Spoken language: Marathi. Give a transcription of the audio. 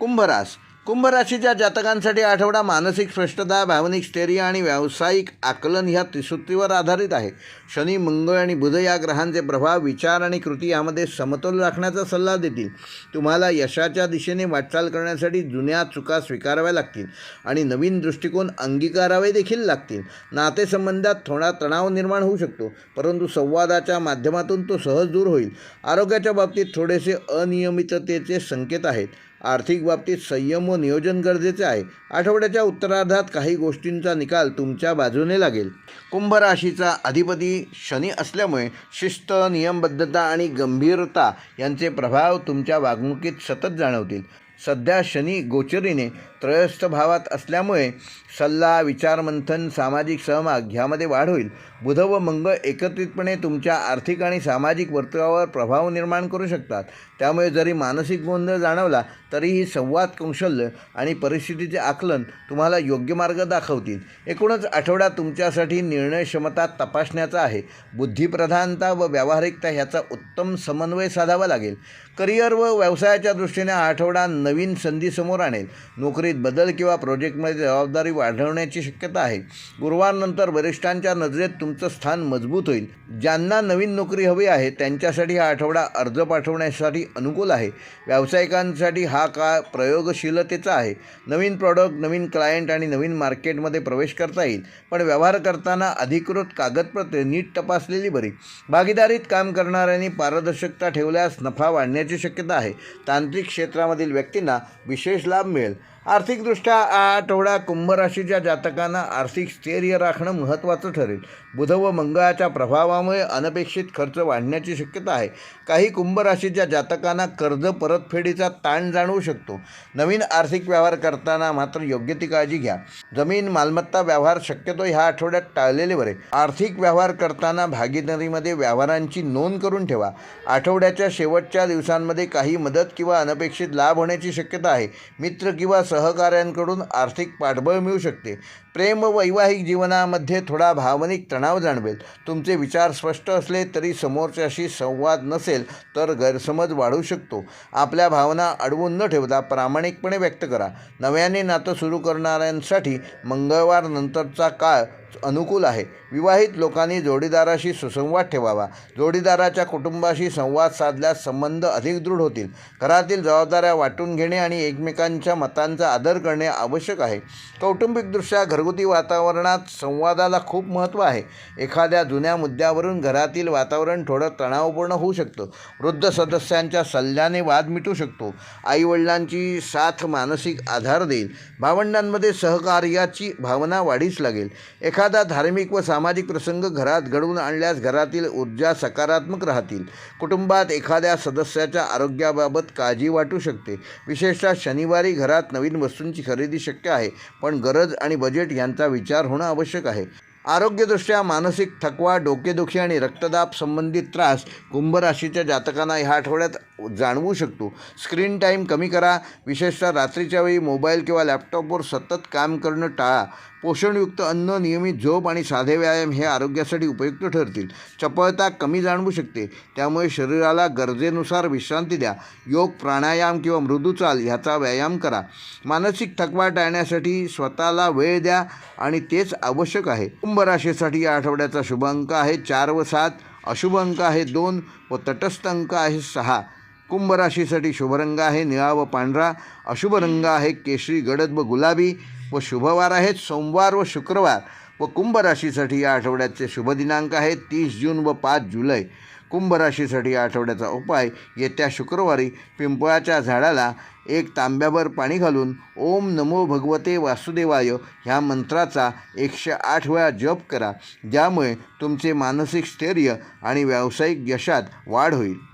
कुंभरास. कुंभराशीच्या जातकांसाठी आठवडा मानसिक स्पष्टता भावनिक स्थैर्य आणि व्यावसायिक आकलन ह्या त्रिसूत्रीवर आधारित आहे. शनी मंगळ आणि बुध या ग्रहांचे प्रभाव विचार आणि कृती यामध्ये समतोल राखण्याचा सल्ला देतील. तुम्हाला यशाच्या दिशेने वाटचाल करण्यासाठी जुन्या चुका स्वीकाराव्या लागतील आणि नवीन दृष्टिकोन अंगीकारावे देखील लागतील. नातेसंबंधात थोडा तणाव निर्माण होऊ शकतो परंतु संवादाच्या माध्यमातून तो सहज दूर होईल. आरोग्याच्या बाबतीत थोडेसे अनियमिततेचे संकेत आहेत. आर्थिक बाबतीत संयम व नियोजन गरजेचे आहे. आठवड्याच्या उत्तरार्धात काही गोष्टींचा निकाल तुमच्या बाजूने लागेल. कुंभ राशीचा अधिपती शनी असल्यामुळे शिस्त नियमबद्धता आणि गंभीरता यांचे प्रभाव तुमच्या वागणुकीत सतत जाणवतील. सध्या शनी गोचरीने त्रयस्थ भावात असल्यामुळे सल्ला विचारमंथन सामाजिक सहभाग ह्यामध्ये वाढ होईल. बुध व मंगळ एकत्रितपणे तुमच्या आर्थिक आणि सामाजिक वर्तुळावर प्रभाव निर्माण करू शकतात. त्यामुळे जरी मानसिक गोंधळ जाणवला तरीही संवाद कौशल्य आणि परिस्थितीचे आकलन तुम्हाला योग्य मार्ग दाखवतील. एकूणच आठवडा तुमच्यासाठी निर्णय क्षमता तपासण्याचा आहे. बुद्धिप्रधानता व व्यावहारिकता ह्याचा उत्तम समन्वय साधावा लागेल. करिअर व व्यवसायाच्या दृष्टीने आठवडा नवीन संधी समोर आणेल. कामगिरीत बदल किंवा प्रोजेक्टमध्ये जबाबदारी वाढवण्याची शक्यता आहे. गुरुवारनंतर वरिष्ठांच्या नजरेत तुमचं स्थान मजबूत होईल. ज्यांना नवीन नोकरी हवी आहे त्यांच्यासाठी हा आठवडा अर्ज पाठवण्यासाठी अनुकूल आहे. व्यावसायिकांसाठी हा काळ प्रयोगशीलतेचा आहे. नवीन प्रॉडक्ट नवीन क्लायंट आणि नवीन मार्केटमध्ये प्रवेश करता येईल. पण व्यवहार करताना अधिकृत कागदपत्रे नीट तपासलेली बरी. भागीदारीत काम करणाऱ्यांनी पारदर्शकता ठेवल्यास नफा वाढण्याची शक्यता आहे. तांत्रिक क्षेत्रामधील व्यक्तींना विशेष लाभ मिळेल. आर्थिकदृष्ट्या आठवडा कुंभ राशीच्या जातकांना आर्थिक स्थैर्य राखणं महत्त्वाचं ठरेल. बुध व मंगळाच्या प्रभावामुळे अनपेक्षित खर्च वाढण्याची शक्यता आहे. काही कुंभ राशीच्या जातकांना कर्ज परतफेडीचा ताण जाणवू शकतो. नवीन आर्थिक व्यवहार करताना मात्र योग्य ती काळजी घ्या. जमीन मालमत्ता व्यवहार शक्यतो ह्या आठवड्यात टाळलेले बरे. आर्थिक व्यवहार करताना भागीदारीमध्ये व्यवहारांची नोंद करून ठेवा. आठवड्याच्या शेवटच्या दिवसांमध्ये काही मदत किंवा अनपेक्षित लाभ होण्याची शक्यता आहे. मित्र किंवा सहकाऱ्यांकडून आर्थिक पाठबळ मिळू शकते. प्रेम व वैवाहिक जीवनामध्ये थोडा भावनिक तणाव जाणवेल. तुमचे विचार स्पष्ट असले तरी समोरच्याशी संवाद नसेल तर गैरसमज वाढू शकतो. आपल्या भावना अडवून न ठेवता प्रामाणिकपणे व्यक्त करा. नव्याने नातं सुरू करणाऱ्यांसाठी मंगळवार नंतरचा काळ अनुकूल आहे. विवाहित लोकांनी जोडीदाराशी सुसंवाद ठेवावा. जोडीदाराच्या कुटुंबाशी संवाद साधल्यास संबंध अधिक दृढ होतील. घरातील जबाबदाऱ्या वाटून घेणे आणि एकमेकांच्या मतांचा आदर करणे आवश्यक आहे. कौटुंबिकदृष्ट्या घरगुती वातावरणात संवादाला खूप महत्त्व आहे. एखाद्या जुन्या मुद्द्यावरून घरातील वातावरण थोडं तणावपूर्ण होऊ शकतं. वृद्ध सदस्यांच्या सल्ल्याने वाद मिटू शकतो. आईवडिलांची साथ मानसिक आधार देईल. भावंडांमध्ये सहकार्याची भावना वाढीस लागेल. एखादा धार्मिक व सामाजिक प्रसंग घरात घडवून आणल्यास घरातील ऊर्जा सकारात्मक राहतील. कुटुंबात एखाद्या सदस्याच्या आरोग्याबाबत काळजी वाटू शकते. विशेषतः शनिवारी घरात नवीन वस्तूंची खरेदी शक्य आहे पण गरज आणि बजेट यांचा विचार होणं आवश्यक आहे. आरोग्यदृष्ट्या मानसिक थकवा डोकेदुखी आणि रक्तदाब संबंधित त्रास कुंभ राशीच्या जातकांना ह्या आठवड्यात जाणवू शकतो. स्क्रीन टाईम कमी करा. विशेषतः रात्रीच्या वेळी मोबाईल किंवा लॅपटॉपवर सतत काम करणं टाळा. पोषणयुक्त अन्न नियमित झोप आणि साधे व्यायाम हे आरोग्यासाठी उपयुक्त ठरतील. चपळता कमी जाणवू शकते. त्यामुळे शरीराला गरजेनुसार विश्रांती द्या. योग प्राणायाम किंवा मृदुचाल ह्याचा व्यायाम करा. मानसिक थकवा टाळण्यासाठी स्वतःला वेळ द्या आणि तेच आवश्यक आहे. कुंभ राशीसाठी या आठवड्याचा शुभ अंक आहे. चार व सात अशुभ अंक आहे. दोन व तटस्थ अंक आहे. सहा कुंभ राशीसाठी शुभ रंग आहे. निळा व पांढरा अशुभ रंग आहे. केशरी गडद व गुलाबी व शुभवार आहेत. सोमवार व शुक्रवार व कुंभ राशीसाठी या आठवड्याचे शुभ दिनांक आहेत तीस जून व पाच जुलै. कुंभराशीसाठी आठवड्याचा उपाय येत्या शुक्रवारी पिंपळाच्या झाडाला एक तांब्याभर पाणी घालून ओम नमो भगवते वासुदेवाय ह्या मंत्राचा एकशे आठ वेळा जप करा. ज्यामुळे तुमचे मानसिक स्थैर्य आणि व्यावसायिक यशात वाढ होईल.